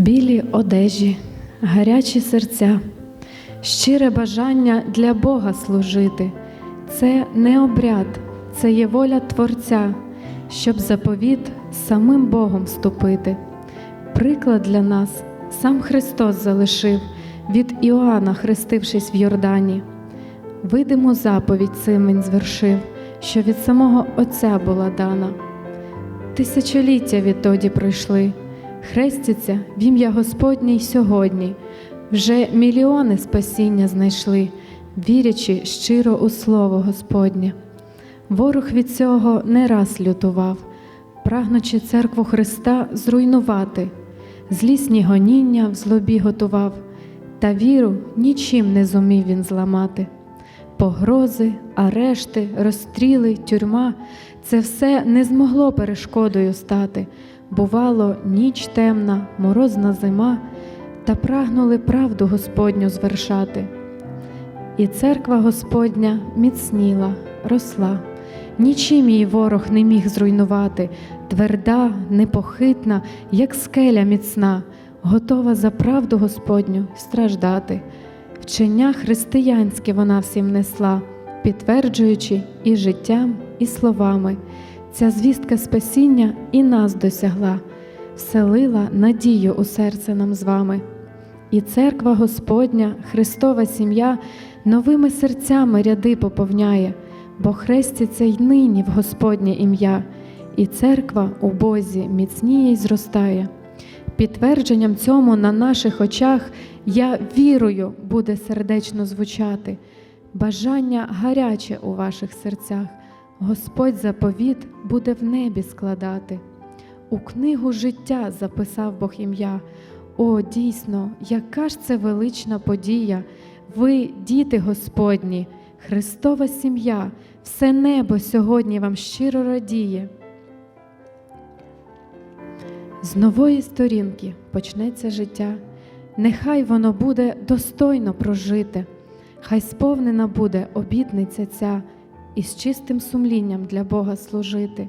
Білі одежі, гарячі серця, щире бажання для Бога служити. Це не обряд, це є воля Творця, щоб заповіт самим Богом вступити. Приклад для нас сам Христос залишив від Іоанна, хрестившись в Йордані. Видиму заповідь цим він звершив, що від самого Отця була дана. Тисячоліття відтоді пройшли, хрестяться в ім'я Господнє й сьогодні. Вже мільйони спасіння знайшли, вірячи щиро у слово Господнє. Ворог від цього не раз лютував, прагнучи церкву Христа зруйнувати, злісні гоніння в злобі готував, та віру нічим не зумів він зламати. Погрози, арешти, розстріли, тюрма це все не змогло перешкодою стати. Бувало, ніч темна, морозна зима, та прагнули правду Господню звершати. І церква Господня міцніла, росла, нічим її ворог не міг зруйнувати, тверда, непохитна, як скеля міцна, готова за правду Господню страждати. Вчення християнське вона всім несла, підтверджуючи і життям, і словами. Ця звістка спасіння і нас досягла, вселила надію у серце нам з вами. І церква Господня, Христова сім'я новими серцями ряди поповняє, бо хреститься й нині в Господнє ім'я, і церква у Бозі міцніє й зростає. Підтвердженням цьому на наших очах я вірую буде сердечно звучати, бажання гаряче у ваших серцях, Господь заповіт буде в небі складати. У книгу життя записав Бог ім'я. О, дійсно, яка ж це велична подія! Ви, діти Господні, Христова сім'я, все небо сьогодні вам щиро радіє. З нової сторінки почнеться життя, нехай воно буде достойно прожите, хай сповнена буде обітниця ця і з чистим сумлінням для Бога служити.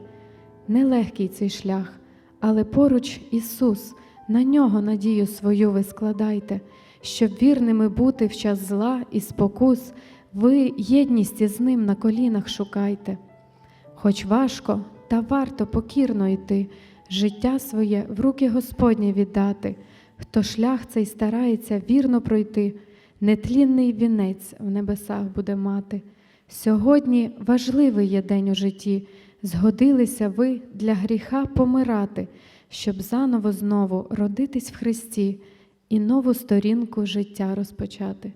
Нелегкий цей шлях, але поруч Ісус, на нього надію свою ви складайте, щоб вірними бути в час зла і спокус, ви єдність із ним на колінах шукайте. Хоч важко, та варто покірно йти, життя своє в руки Господні віддати, хто шлях цей старається вірно пройти, нетлінний вінець в небесах буде мати. Сьогодні важливий є день у житті, згодилися ви для гріха помирати, щоб заново знову родитись в Христі і нову сторінку життя розпочати.